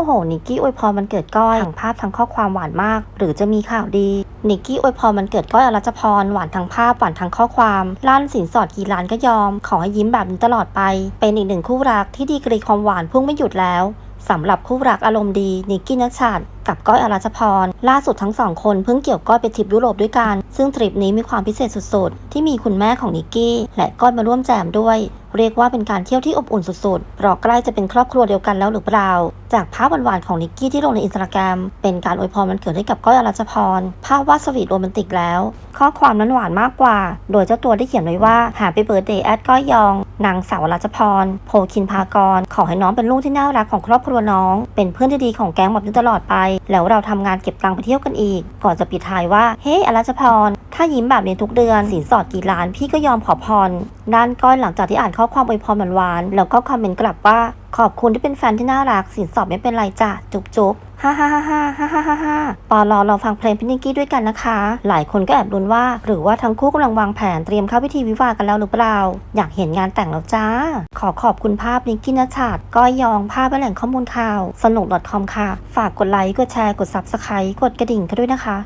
โอ้โห นิกกี้อวยพรมันเกิดก้อยทั้งภาพทั้งข้อความหวานมาก หรือจะมีข่าวดี นิกกี้อวยพรมันเกิดก้อยอรัชพรหวานทั้งภาพหวานทั้งข้อความล้านสินสอดกี่ล้านก็ยอม ขอให้ยิ้มแบบนี้ตลอดไป เป็นอีกหนึ่งคู่รักที่ดีกรีความหวานพุ่งไม่หยุดแล้วสำหรับคู่รักอารมณ์ดีนิกกี้นัชชาติ กับก้อยอรัชพร ล่าสุดทั้งสองคนเพิ่งเกี่ยวก้อยไปทริปยุโรปด้วยกัน ซึ่งทริปนี้มีความพิเศษสุดๆ ที่มีคุณแม่ของนิกกี้ และก้อยมาร่วมแจมด้วย เรียกว่าเป็นการเที่ยวที่อบอุ่นสุดๆเพราะใกล้จะเป็นครอบครัวเดียวกันแล้วหรือเปล่า จากภาพหวานๆของนิกกี้ที่ลงในอินสตาแกรมเป็นการอวยพรวันเกิดให้กับก้อยอรัชพร ภาพวาดสวีทโรแมนติกแล้ว ข้อความนั้นหวานมากกว่า โดยเจ้าตัวได้เขียนไว้ว่าหาไปเบิร์ดเดย์แอดก้อยยอง นางสาวอรัชพร โพคินพากร ขอให้น้องเป็นลูกที่น่ารักของครอบครัวน้อง เป็นเพื่อนที่ดีของแก๊งแบบนี้ตลอดไปแล้วเราทำงานเก็บตังค์ไปเที่ยวกันอีก ก่อนจะปิดท้ายว่า เฮ้ยอรัชพรถ้ายิ้มแบบนี้ทุกเดือนสินสอดกี่ล้าน พี่ก็ยอมขอพรด้านก้อยหลังจากที่อ่านข้อความอวยพรหวานๆแล้วก็คอมเมนต์กลับว่า ขอบคุณที่เป็นแฟนที่น่ารัก สินสอดไม่เป็นไรจ้ะจุ๊บจุ๊บฮ่าฮ่าฮ่าฮ่าฮ่าฮ่าฮ่าฮ่าปอรอเราฟังเพลงพี่นิกกี้ด้วยกันนะคะ หลายคนก็แอบลุ้นว่า หรือว่าทั้งคู่กำลังวางแผนเตรียมเข้าพิธีวิวากันแล้วหรือเปล่า อยากเห็นงานแต่งแล้วจ้า ขอขอบคุณภาพนิกกี้นัชาติก้อยยองภาพและแหล่งข้อมูลข่าว สนุก .com ค่ะ ฝากกดไลค์กดแชร์กด subscribe กดกระดิ่งกันด้วยนะคะ